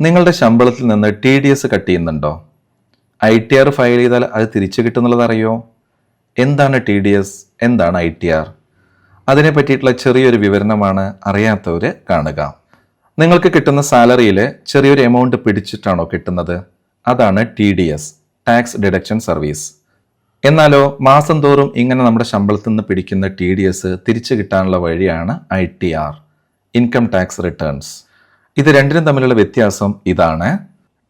നിങ്ങളുടെ ശമ്പളത്തിൽ നിന്ന് ടി ഡി എസ് കട്ട് ചെയ്യുന്നുണ്ടോ? ഐ ടി ആർ ഫയൽ ചെയ്താൽ അത് തിരിച്ചു കിട്ടുന്നുള്ളത് അറിയോ? എന്താണ് ടി ഡി എസ് എന്താണ് ഐ ടി ആർ അതിനെ പറ്റിയിട്ടുള്ള ചെറിയൊരു വിവരണമാണ് അറിയാത്തവർ കാണുക. നിങ്ങൾക്ക് കിട്ടുന്ന സാലറിയിൽ ചെറിയൊരു എമൗണ്ട് പിടിച്ചിട്ടാണോ കിട്ടുന്നത്? അതാണ് T D S tax deduction service എന്നാലോ മാസം തോറും ഇങ്ങനെ നമ്മുടെ ശമ്പളത്തിൽ നിന്ന് പിടിക്കുന്ന ടി ഡി എസ് തിരിച്ചു കിട്ടാനുള്ള വഴിയാണ് I T R income tax returns ഇത് രണ്ടിനും തമ്മിലുള്ള വ്യത്യാസം ഇതാണ്.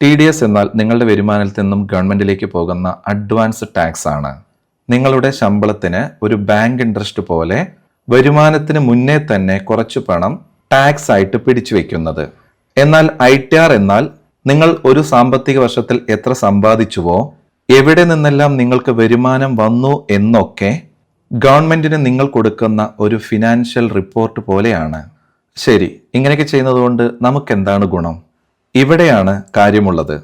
ടി ഡി എസ് എന്നാൽ നിങ്ങളുടെ വരുമാനത്തിൽ നിന്നും ഗവൺമെന്റിലേക്ക് പോകുന്ന അഡ്വാൻസ് ടാക്സ് ആണ്. നിങ്ങളുടെ ശമ്പളത്തിന് ഒരു ബാങ്ക് ഇൻട്രസ്റ്റ് പോലെ വരുമാനത്തിന് മുന്നേ തന്നെ കുറച്ച് പണം ടാക്സ് ആയിട്ട് പിടിച്ചു വെക്കുന്നത്. എന്നാൽ ഐ ടി ആർ എന്നാൽ നിങ്ങൾ ഒരു സാമ്പത്തിക വർഷത്തിൽ എത്ര സമ്പാദിച്ചുവോ എവിടെ നിന്നെല്ലാം നിങ്ങൾക്ക് വരുമാനം വന്നു എന്നൊക്കെ ഗവൺമെന്റിന് നിങ്ങൾ കൊടുക്കുന്ന ഒരു ഫിനാൻഷ്യൽ റിപ്പോർട്ട് പോലെയാണ്. ശരി ഇങ്ങനെയൊക്കെ ചെയ്യുന്നതുകൊണ്ട് നമുക്ക് എന്താണ് ഗുണം? ഇവിടെയാണ് കാര്യമുള്ളത്.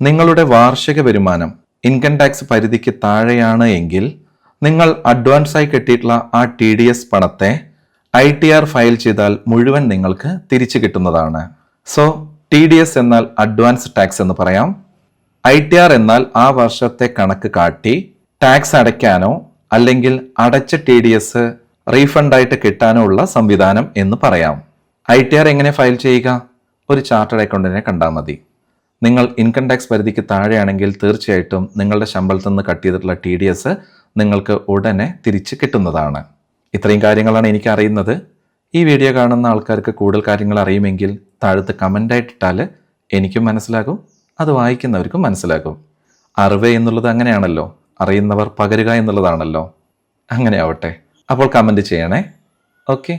നിങ്ങളുടെ വാർഷിക വരുമാനം ഇൻകം ടാക്സ് പരിധിക്ക് താഴെയാണ് എങ്കിൽ നിങ്ങൾ അഡ്വാൻസായി കെട്ടിയിട്ടുള്ള ആ ടി ഡി എസ് പണത്തെ ഐ ടി ആർ ഫയൽ ചെയ്താൽ മുഴുവൻ നിങ്ങൾക്ക് തിരിച്ചു കിട്ടുന്നതാണ്. സോ ടി ഡി എസ് എന്നാൽ അഡ്വാൻസ് ടാക്സ് എന്ന് പറയാം. ഐ ടി ആർ എന്നാൽ ആ വർഷത്തെ കണക്ക് കാട്ടി ടാക്സ് അടയ്ക്കാനോ അല്ലെങ്കിൽ അടച്ച ടി ഡി എസ് റീഫണ്ടായിട്ട് കിട്ടാനോ ഉള്ള സംവിധാനം എന്ന് പറയാം. ഐ ടി ആർ എങ്ങനെ ഫയൽ ചെയ്യുക? ഒരു ചാർട്ടേഡ് അക്കൗണ്ടിനെ കണ്ടാൽ മതി. നിങ്ങൾ ഇൻകം ടാക്സ് പരിധിക്ക് താഴെയാണെങ്കിൽ തീർച്ചയായിട്ടും നിങ്ങളുടെ ശമ്പളത്തിൽ നിന്ന് കട്ട് ചെയ്തിട്ടുള്ള ടി ഡി എസ് നിങ്ങൾക്ക് ഉടനെ തിരിച്ച് കിട്ടുന്നതാണ്. ഇത്രയും കാര്യങ്ങളാണ് എനിക്ക് അറിയുന്നത്. ഈ വീഡിയോ കാണുന്ന ആൾക്കാർക്ക് കൂടുതൽ കാര്യങ്ങൾ അറിയുമെങ്കിൽ താഴത്ത് കമന്റായിട്ടിട്ടാൽ എനിക്കും മനസ്സിലാകും അത് വായിക്കുന്നവർക്കും മനസ്സിലാകും. അറിവ് എന്നുള്ളത് അങ്ങനെയാണല്ലോ. അറിയുന്നവർ പകരുക എന്നുള്ളതാണല്ലോ. അങ്ങനെ ആവട്ടെ. അപ്പോൾ കമന്റ് ചെയ്യണേ. ഓക്കെ